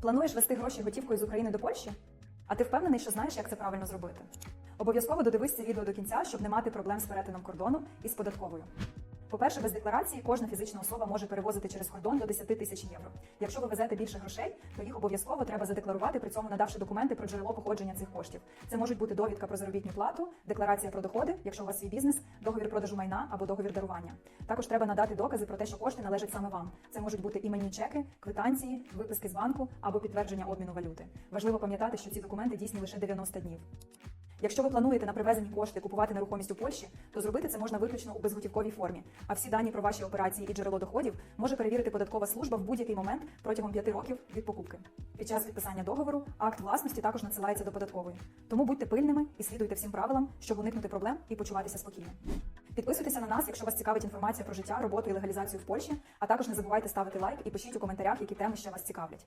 Плануєш вести гроші готівкою з України до Польщі? А ти впевнений, що знаєш, як це правильно зробити? Обов'язково додивись це відео до кінця, щоб не мати проблем з перетином кордону і з податковою. По-перше, без декларації кожна фізична особа може перевозити через кордон до 10 тисяч євро. Якщо ви везете більше грошей, то їх обов'язково треба задекларувати, при цьому надавши документи про джерело походження цих коштів. Це можуть бути довідка про заробітну плату, декларація про доходи, якщо у вас свій бізнес, договір продажу майна або договір дарування. Також треба надати докази про те, що кошти належать саме вам. Це можуть бути іменні чеки, квитанції, виписки з банку або підтвердження обміну валюти. Важливо пам'ятати, що ці документи дійсні лише 90 днів. Якщо ви плануєте на привезені кошти купувати нерухомість у Польщі, то зробити це можна виключно у безготівковій формі. А всі дані про ваші операції і джерело доходів може перевірити податкова служба в будь-який момент протягом 5 років від покупки. Під час підписання договору акт власності також надсилається до податкової. Тому будьте пильними і слідуйте всім правилам, щоб уникнути проблем і почуватися спокійно. Підписуйтеся на нас, якщо вас цікавить інформація про життя, роботу і легалізацію в Польщі. А також не забувайте ставити лайк і пишіть у коментарях, які теми ще вас цікавлять.